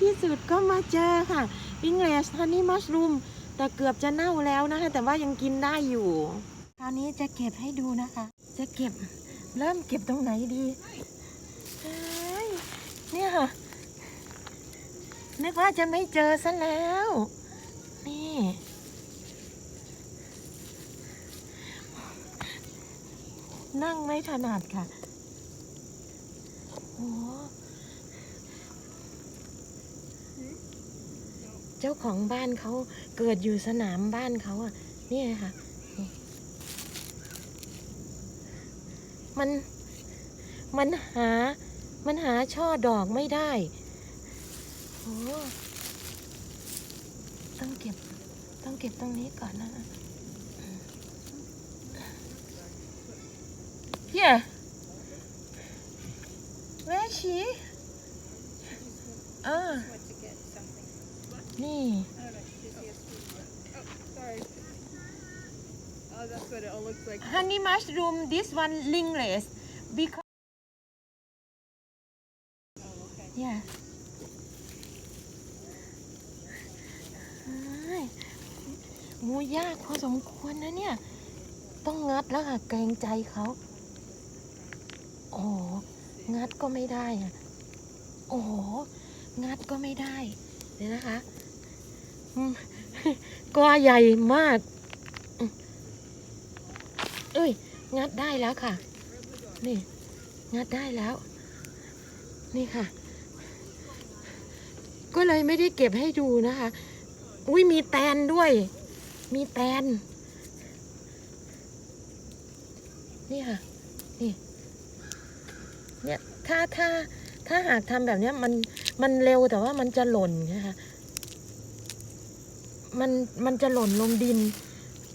ที่สุดก็มาเจอค่ะอิงเลสฮันนี่มัชรูมแต่เกือบจะเน่าแล้วนะคะ แต่ว่ายังกินได้อยู่ คราวนี้จะเก็บให้ดูนะคะ จะเก็บเริ่มเก็บตรงไหนดีเนี่ยค่ะนึกว่าจะไม่เจอซะแล้ว นี่นั่งไม่ถนัดค่ะ โอ้ เจ้าของบ้านเขาเกิดอยู่สนามบ้านเขาอะนี่ค่ะ มัน มันหา มันหาช่อดอกไม่ได้โอ้ต้องเก็บ ต้องเก็บตรงนี้ก่อนนะ Here. Where is she? อ่า went to get something. นี่ I don't know. She's here. Oh, sorry. Oh, that's what it all looks like. honey mushroom this one lingless because Oh, okay. yeah เฮ้ยโมูยากพอสมควรนะเนี่ย ต้องงัดแล้วค่ะเกรงใจเขาโอ้โหงัดก็ไม่ได้อะโอ้โหงัดก็ไม่ได้เดี๋ยวนะคะอืม กอใหญ่มาก เอ้ย งัดได้แล้วค่ะ นี่ งัดได้แล้ว นี่ค่ะ ก็เลยไม่ได้เก็บให้ดูนะคะ อุ้ยมีแตนด้วย มีแตน นี่ค่ะ นี่ เนี่ย ถ้าถ้าถ้าหากทำแบบนี้มันมันเร็วแต่ว่ามันจะหล่นนะคะ มันมันจะหล่นลงดิน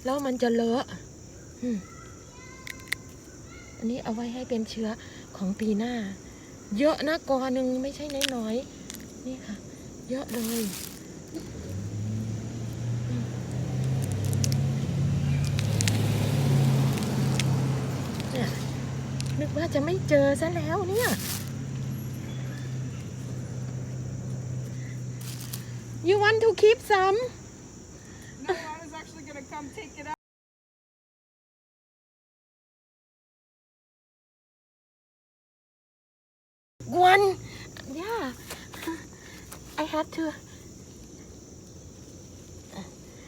แล้วมันจะเลอะอันนี้เอาไว้ให้เป็นเชื้อของปีหน้า เยอะนะกอหนึ่งไม่ใช่น้อยๆนี่ค่ะ เยอะเลยเนี่ยนึกว่าจะไม่เจอซะแล้วเนี่ย You want to keep some? Take it out. One. Yeah. I had to.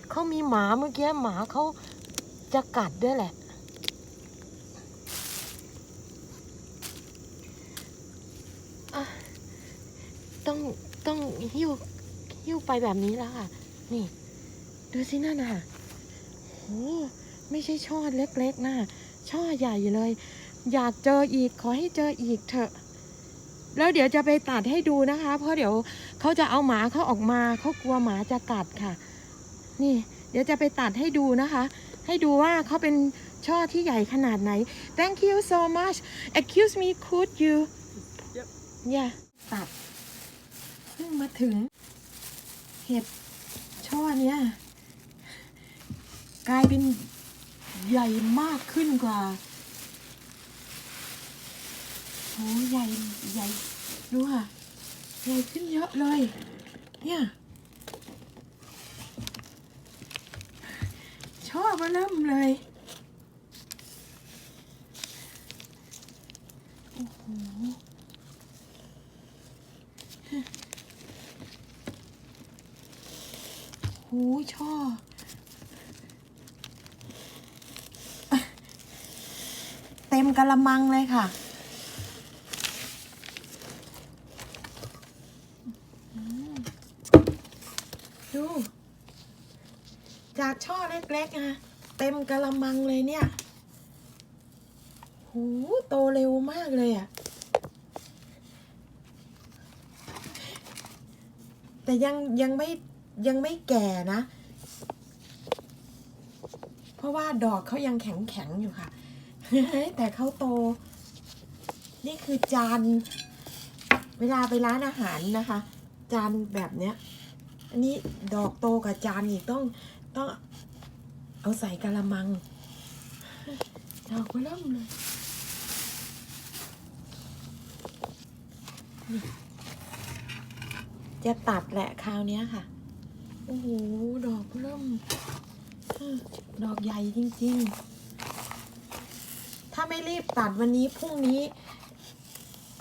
เขามีหมาเมื่อกี้หมาเขาจะกัดด้วยแหละอะต้องต้องหิ้วหิ้วไปแบบนี้แล้วค่ะ นี่ ดูสินั่นน่ะโหไม่ใช่ช่อเล็กๆนะช่อใหญ่เลย อยากเจออีกขอให้เจออีกเถอะ แล้วเดี๋ยวจะไปตัดให้ดูนะคะ เพราะเดี๋ยวเขาจะเอาหมาเขาออกมาเขากลัวหมาจะกัดค่ะ นี่ เดี๋ยวจะไปตัดให้ดูนะคะ ให้ดูว่าเขาเป็นช่อที่ใหญ่ขนาดไหน Thank you so much Excuse me could you Yep. Yeah ตัดเพิ่งมาถึงเห็ดช่อเนี้ย กลายเป็นใหญ่มากขึ้นกว่าโหใหญ่ใหญ่ดูค่ะใหญ่ขึ้นเยอะเลย เนี่ยชอบมาเริ่มเลยโอ้โหโหช่อเต็ มกะละมังเลยค่ะ ดู จากช่อเล็กๆนะเต็มกะละมังเลยเนี่ย หูโตเร็วมากเลยอะ่ะ แต่ยังยังไม่ยังไม่แก่นะ เพราะว่าดอกเขายังแข็งแข็งๆอยู่ค่ะ แต่เขาโต นี่คือจาน เวลาไปร้านอาหารนะคะ จานแบบเนี้ย อันนี้ดอกโตกับจานอีกต้องต้องเอาใส่กะละมังดอกเริ่มเลยจะตัดแหละคราวนี้ค่ะ โอ้โห ดอกเริ่ม ดอกใหญ่จริง ๆ ไม่รีบตัดวันนี้พรุ่งนี้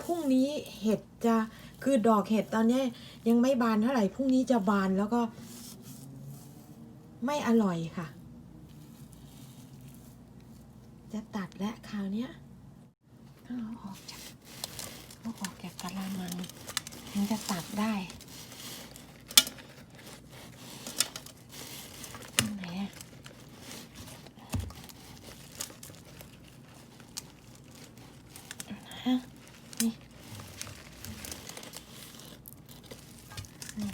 พรุ่งนี้เห็ดจะคือดอกเห็ดตอนนี้ยังไม่บานเท่าไหร่พรุ่งนี้จะบานแล้วก็ ไม่อร่อยค่ะ จะตัดและคราวเนี้ยเอาออกจากเอาออกจากกะละมังถึงจะตัดได้ตรงไหนอะฮะนี่นี่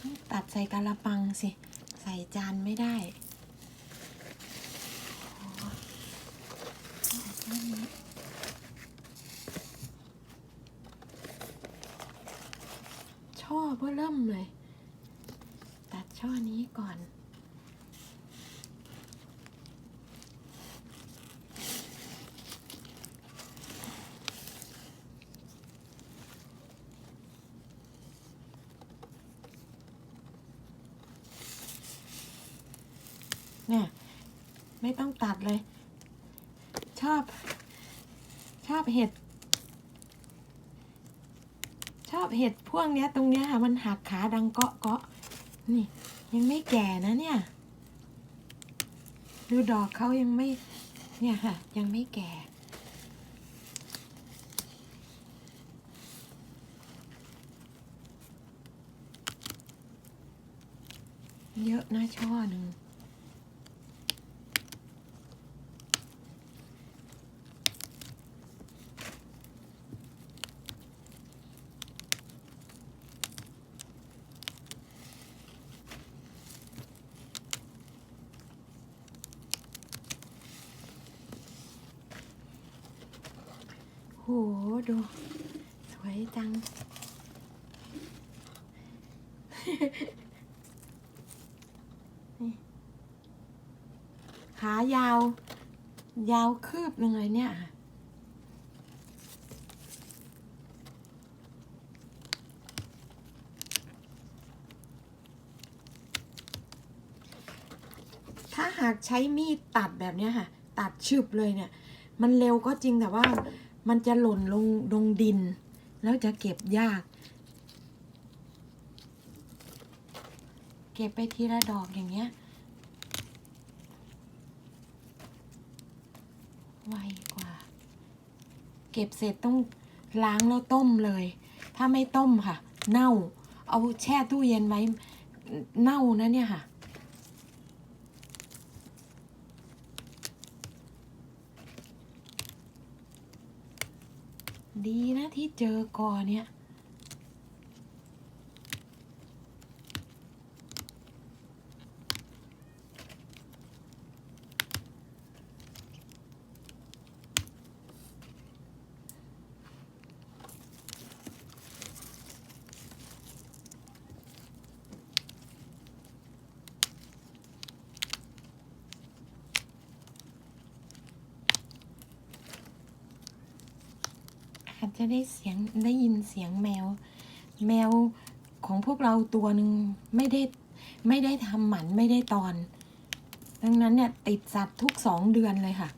ต้องตัดใส่กะละปังสิ ใส่จานไม่ได้ช่อเพื่อเริ่มเลย ตัดช่อนี้ก่อน เนี่ย ไม่ต้องตัดเลย ชอบ ชอบเห็ด ชอบเห็ดพวกเนี้ย ตรงเนี้ยค่ะมันหักขาดังเกาะเกาะนี่ ยังไม่แก่นะเนี่ย ดูดอกเขายังไม่ เนี่ยค่ะ ยังไม่แก่เยอะนะช่อหนึ่ง หดู สวยจัง ขายาว ยาวคืบหนึ่งเลยเนี่ยถ้าหากใช้มีดตัดแบบเนี้ยค่ะ ตัดชึบเลยเนี่ย มันเร็วก็จริงแต่ว่า มันจะหล่นลงลงดิน แล้วจะเก็บยาก เก็บไปทีละดอกอย่างเงี้ยไวกว่า เก็บเสร็จต้องล้างแล้วต้มเลย ถ้าไม่ต้มค่ะ เน่า เอาแช่ตู้เย็นไว้ เน่านะเนี่ยค่ะ ดีนะ ที่เจอก่อเนี่ย จะได้เสียงได้ยินเสียงแมว แมวของพวกเราตัวหนึ่งไม่ได้ไม่ได้ทำหมันไม่ได้ตอน ดังนั้นเนี่ยติดสัตว์ทุกสองเดือนเลยค่ะ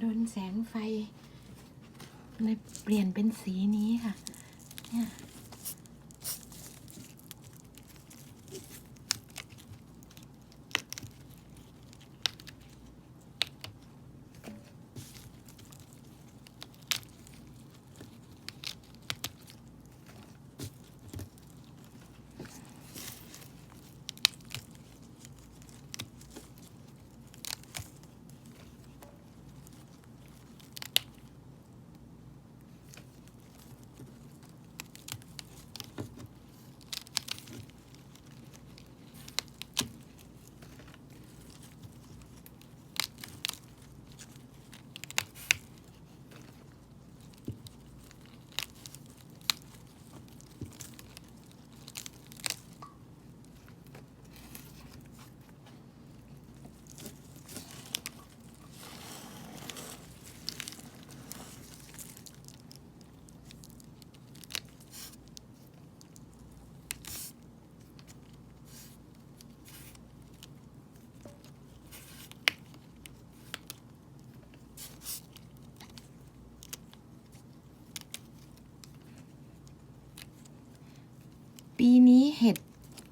โดนแสงไฟเลยเปลี่ยนเป็นสีนี้ค่ะ เนี่ย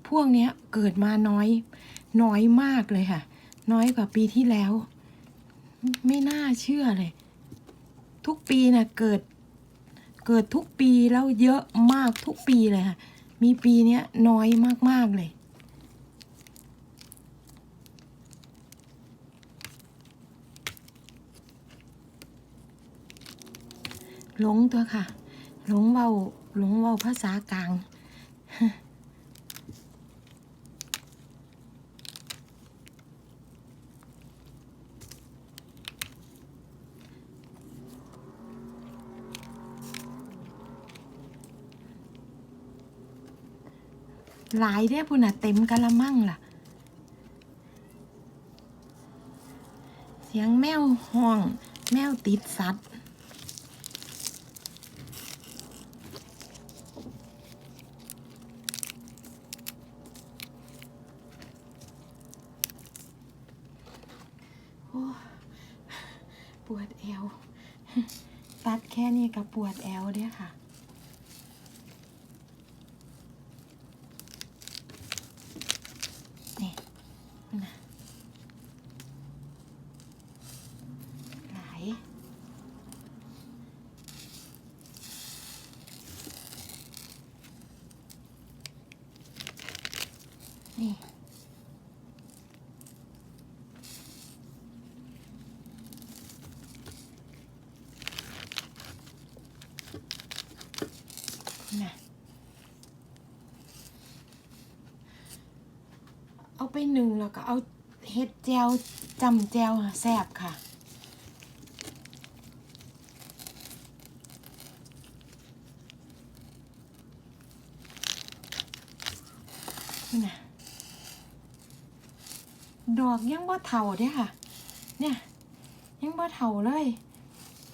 พวกเนี้ยเกิดมาน้อย น้อยมากเลยค่ะ น้อยกว่าปีที่แล้ว ไม่น่าเชื่อเลย ทุกปีนะเกิด เกิดทุกปีแล้วเยอะมากทุกปีเลยค่ะ มีปีเนี้ยน้อยมากๆเลยหลงตัวค่ะหลงเว้าหลงเว้าภาษากลาง หลายเด้อพุ่นน่ะเต็มกะละมังล่ะ เสียงแมวห้อง แมวติดสัตว์โอ้ปวดแอว ตัดแค่นี้ก็ปวดแอวเด้ค่ะ นี่นะหลาย นี่ นะเอาไป หนึ่งแล้วก็เอาเฮ็ดแจวจำแจวแซ่บค่ะ นี่นะดอกยังบ่เท่าเด้ค่ะ เนี่ย ยังบ่เท่าเลย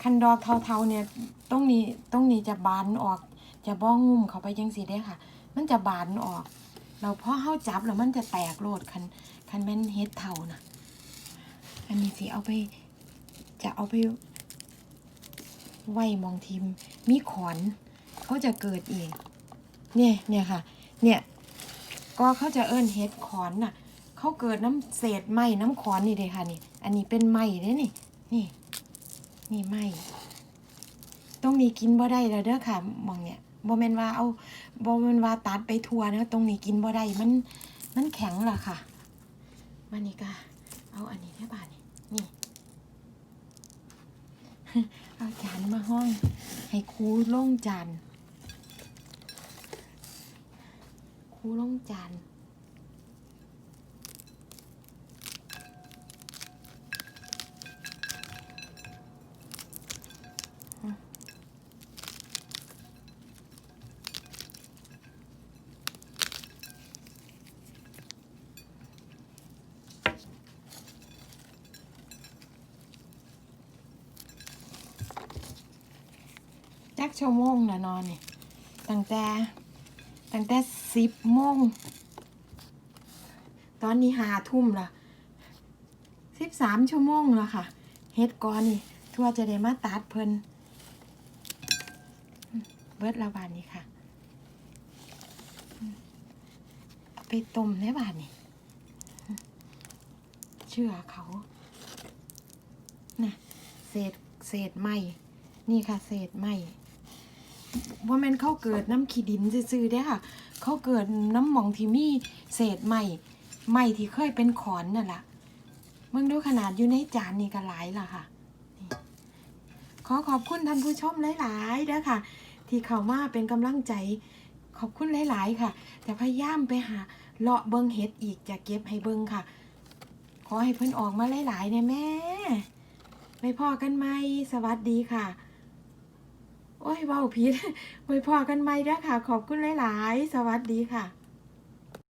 คันดอกเท่าๆเนี่ยตรงนี้ตรงนี้จะบานออก จะบ้องงุ่มเข้าไปจังสีได้ค่ะ มันจะบานออก เราพอเข้าจับแล้วมันจะแตกโลดคันคันแม่นเฮ็ดเทานะอันนี้สิเอาไป จะเอาไปไว้หมองทิมมีขอนเขาจะเกิดเองเนี่ยเนี่ยค่ะ เนี่ยก็เขาจะเอิ้นเฮ็ดขอนน่ะเขาเกิดน้ำเศษไม้น้ำขอนนี่เลยค่ะนี่ อันนี้เป็นไม้เด้นี่ นี่ นี่ไม้ตรงนี้กินบ่ได้แล้วเด้อค่ะมองเนี่ย บ่แม่นว่าเอาบ่แม่นว่าตัดไปทัวนะตรงนี้กินบ่ได้มันมันแข็งล่ะค่ะมานี่ก็เอาอันนี้ให้บาทนี่นี่เอาจานมาห้อง ให้ครูล่งจานครูล่งจาน ชั่วโมงนะนอนนี่ตั้งแต่ตั้งแต่สิบโมงตอนนี้หาทุ่มละสิบสามชั่วโมงแล้วค่ะเฮ็ดก่อนนี่ ทั่วจะได้มาตัดเพิ่นเบิดละบานนี้ค่ะไปต้มในบานนี่เชื่อเขานะเศษเศษไม้นี่ค่ะเศษไม้ ว่าแม่นเขาเกิดน้ำขี้ดินซื่อๆเด้ค่ะ เขาเกิดน้ำหมองที่มีเศษไม้ไม้ที่เคยเป็นขอนนั่นแหละมึงดูขนาดอยู่ในจานนี่ก็หลายละค่ะ ขอขอบคุณท่านผู้ชมหลายๆเด้อค่ะ ที่เข้ามาเป็นกำลังใจขอบคุณหลาย ๆ ค่ะ แต่พยายามไปหาเลาะเบิงเห็ดอีกจะเก็บให้เบิงค่ะ ขอให้เพิ่นออกมาหลายๆเนี่ยแม่ไปพอกันไหมสวัสดีค่ะ โอ้ยเว้าผิดไปพอกันไหมเด้อค่ะ ขอบคุณหลาย ๆ สวัสดีค่ะ